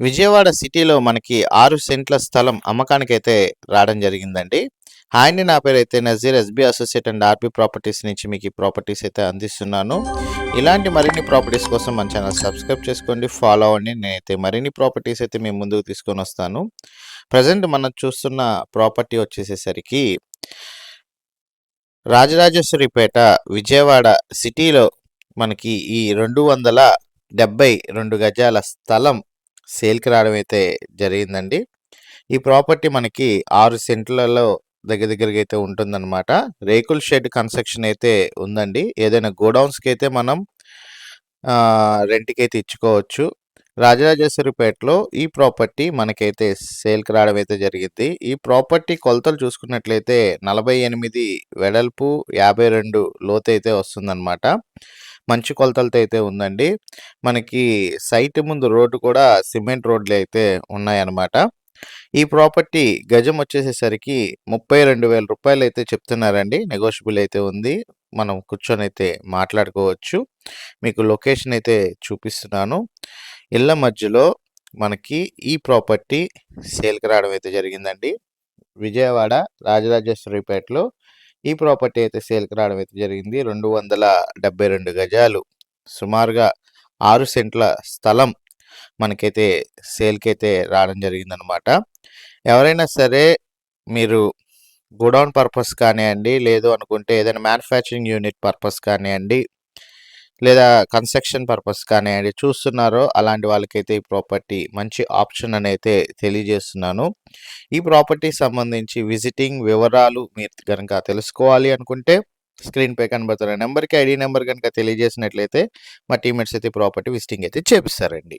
విజయవాడ సిటీలో మనకి ఆరు సెంట్ల స్థలం అమ్మకానికైతే రావడం జరిగిందండి. హాయ్ అండి నా పేరు అయితే Nazeer SB associate and RB properties నుంచి మీకు ఈ ప్రాపర్టీస్ అయితే అందిస్తున్నాను. ఇలాంటి మరిన్ని ప్రాపర్టీస్ కోసం మన ఛానల్ సబ్స్క్రైబ్ చేసుకోండి ఫాలో అవ్వండి. నేనైతే మరిన్ని ప్రాపర్టీస్ అయితే మేము ముందుకు తీసుకొని వస్తాను. ప్రజెంట్ మనం చూస్తున్న ప్రాపర్టీ వచ్చేసేసరికి రాజరాజేశ్వరిపేట విజయవాడ సిటీలో మనకి ఈ రెండు వందల డెబ్బై రెండు గజాల స్థలం సేల్కి రావడం అయితే జరిగిందండి. ఈ ప్రాపర్టీ మనకి ఆరు సెంట్లలో దగ్గర దగ్గరగా అయితే ఉంటుందన్నమాట. రేకుల్ షెడ్ కన్స్ట్రక్షన్ అయితే ఉందండి. ఏదైనా గోడౌన్స్కి అయితే మనం రెంట్కి అయితే ఇచ్చుకోవచ్చు. రాజరాజేశ్వరిపేటలో ఈ ప్రాపర్టీ మనకైతే సేల్కి రావడం అయితే జరిగింది. ఈ ప్రాపర్టీ కొలతలు చూసుకున్నట్లయితే నలభై ఎనిమిది వెడల్పు యాభై రెండు లోతైతే వస్తుందన్నమాట. మంచి కొలతలతో అయితే ఉందండి. మనకి సైట్ ముందు రోడ్డు కూడా సిమెంట్ రోడ్లు అయితే ఉన్నాయన్నమాట. ఈ ప్రాపర్టీ గజం వచ్చేసేసరికి ముప్పై రెండు వేల రూపాయలు అయితే చెప్తున్నారండి. నెగోషియబుల్ అయితే ఉంది. మనం కూర్చొని అయితే మాట్లాడుకోవచ్చు. మీకు లొకేషన్ అయితే చూపిస్తున్నాను. ఇళ్ళ మధ్యలో మనకి ఈ ప్రాపర్టీ సేల్కి రావడం అయితే జరిగిందండి. విజయవాడ రాజరాజేశ్వరిపేటలో ఈ ప్రాపర్టీ అయితే సేల్కి రావడం అయితే జరిగింది. రెండు వందల డెబ్బై రెండు గజాలు. సుమారుగా ఆరు సెంట్ల స్థలం మనకైతే సేల్కి అయితే రావడం జరిగిందనమాట ఎవరైనా సరే మీరు గోడౌన్ పర్పస్ కానివ్వండి లేదు అనుకుంటే ఏదైనా మ్యానుఫ్యాక్చరింగ్ యూనిట్ పర్పస్ కానివ్వండి లేదా కన్స్ట్రక్షన్ పర్పస్ కానీ చూస్తున్నారో అలాంటి వాళ్ళకైతే ఈ ప్రాపర్టీ మంచి ఆప్షన్ అని అయితే తెలియజేస్తున్నాను. ఈ ప్రాపర్టీ సంబంధించి విజిటింగ్ వివరాలు మీరు కనుక తెలుసుకోవాలి అనుకుంటే స్క్రీన్ పై కనబడుతున్న నెంబర్కి ఐడి నెంబర్ కనుక తెలియజేసినట్లయితే మా టీమేట్స్ అయితే ప్రాపర్టీ విజిటింగ్ అయితే చేపిస్తారండి.